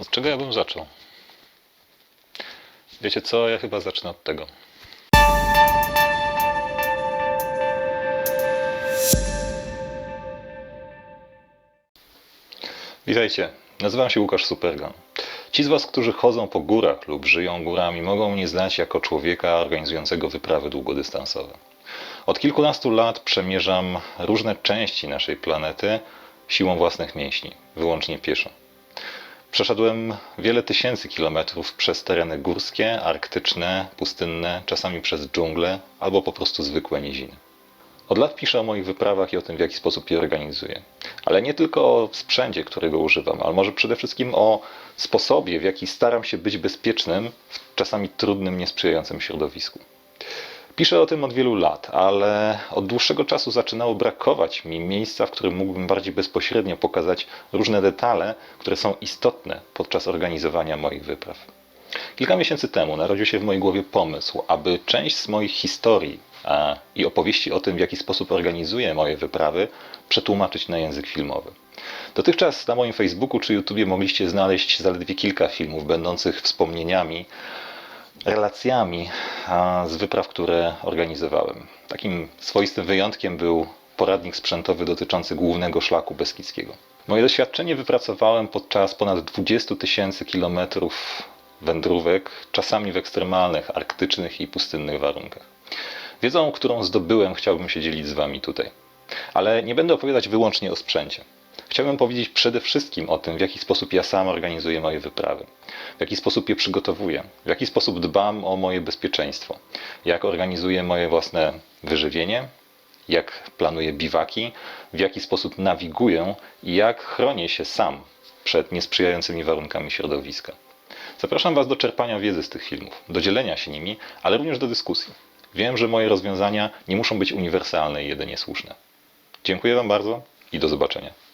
Od czego ja bym zaczął? Wiecie co? Ja chyba zacznę od tego. Witajcie, nazywam się Łukasz Supergan. Ci z Was, którzy chodzą po górach lub żyją górami, mogą mnie znać jako człowieka organizującego wyprawy długodystansowe. Od kilkunastu lat przemierzam różne części naszej planety siłą własnych mięśni, wyłącznie pieszo. Przeszedłem wiele tysięcy kilometrów przez tereny górskie, arktyczne, pustynne, czasami przez dżungle albo po prostu zwykłe niziny. Od lat piszę o moich wyprawach i o tym, w jaki sposób je organizuję. Ale nie tylko o sprzęcie, którego używam, ale może przede wszystkim o sposobie, w jaki staram się być bezpiecznym w czasami trudnym, niesprzyjającym środowisku. Piszę o tym od wielu lat, ale od dłuższego czasu zaczynało brakować mi miejsca, w którym mógłbym bardziej bezpośrednio pokazać różne detale, które są istotne podczas organizowania moich wypraw. Kilka miesięcy temu narodził się w mojej głowie pomysł, aby część z moich historii a, i opowieści o tym, w jaki sposób organizuję moje wyprawy, przetłumaczyć na język filmowy. Dotychczas na moim Facebooku czy YouTubie mogliście znaleźć zaledwie kilka filmów będących wspomnieniami, relacjami z wypraw, które organizowałem. Takim swoistym wyjątkiem był poradnik sprzętowy dotyczący głównego szlaku beskidzkiego. Moje doświadczenie wypracowałem podczas ponad 20 tysięcy kilometrów wędrówek, czasami w ekstremalnych, arktycznych i pustynnych warunkach. Wiedzą, którą zdobyłem, chciałbym się dzielić z Wami tutaj. Ale nie będę opowiadać wyłącznie o sprzęcie. Chciałbym powiedzieć przede wszystkim o tym, w jaki sposób ja sam organizuję moje wyprawy, w jaki sposób je przygotowuję, w jaki sposób dbam o moje bezpieczeństwo, jak organizuję moje własne wyżywienie, jak planuję biwaki, w jaki sposób nawiguję i jak chronię się sam przed niesprzyjającymi warunkami środowiska. Zapraszam Was do czerpania wiedzy z tych filmów, do dzielenia się nimi, ale również do dyskusji. Wiem, że moje rozwiązania nie muszą być uniwersalne i jedynie słuszne. Dziękuję Wam bardzo i do zobaczenia.